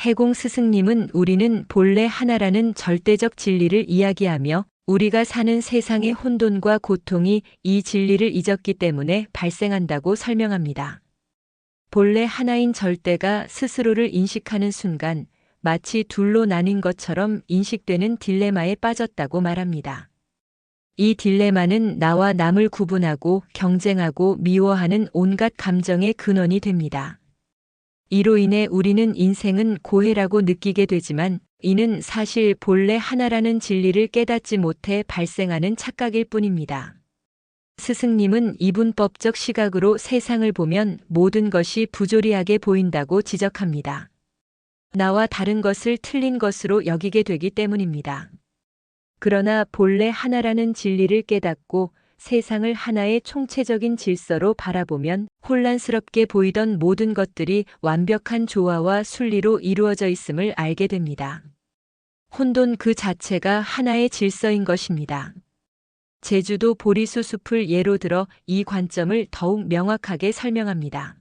해공 스승님은 우리는 본래 하나라는 절대적 진리를 이야기하며 우리가 사는 세상의 혼돈과 고통이 이 진리를 잊었기 때문에 발생한다고 설명합니다. 본래 하나인 절대가 스스로를 인식하는 순간 마치 둘로 나뉜 것처럼 인식되는 딜레마에 빠졌다고 말합니다. 이 딜레마는 나와 남을 구분하고 경쟁하고 미워하는 온갖 감정의 근원이 됩니다. 이로 인해 우리는 인생은 고해라고 느끼게 되지만 이는 사실 본래 하나라는 진리를 깨닫지 못해 발생하는 착각일 뿐입니다. 스승님은 이분법적 시각으로 세상을 보면 모든 것이 부조리하게 보인다고 지적합니다. 나와 다른 것을 틀린 것으로 여기게 되기 때문입니다. 그러나 본래 하나라는 진리를 깨닫고 세상을 하나의 총체적인 질서로 바라보면 혼란스럽게 보이던 모든 것들이 완벽한 조화와 순리로 이루어져 있음을 알게 됩니다. 혼돈 그 자체가 하나의 질서인 것입니다. 제주도 보리수 숲을 예로 들어 이 관점을 더욱 명확하게 설명합니다.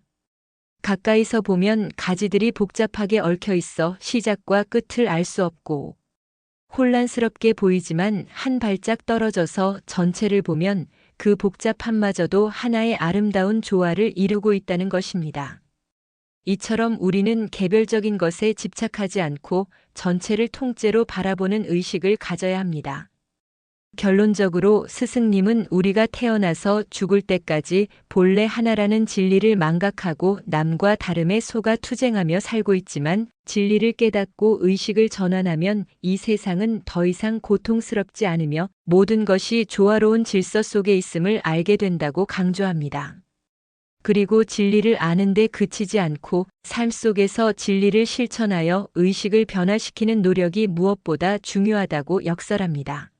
가까이서 보면 가지들이 복잡하게 얽혀 있어 시작과 끝을 알 수 없고 혼란스럽게 보이지만 한 발짝 떨어져서 전체를 보면 그 복잡함마저도 하나의 아름다운 조화를 이루고 있다는 것입니다. 이처럼 우리는 개별적인 것에 집착하지 않고 전체를 통째로 바라보는 의식을 가져야 합니다. 결론적으로 스승님은 우리가 태어나서 죽을 때까지 본래 하나라는 진리를 망각하고 남과 다름에 속아 투쟁하며 살고 있지만 진리를 깨닫고 의식을 전환하면 이 세상은 더 이상 고통스럽지 않으며 모든 것이 조화로운 질서 속에 있음을 알게 된다고 강조합니다. 그리고 진리를 아는데 그치지 않고 삶 속에서 진리를 실천하여 의식을 변화시키는 노력이 무엇보다 중요하다고 역설합니다.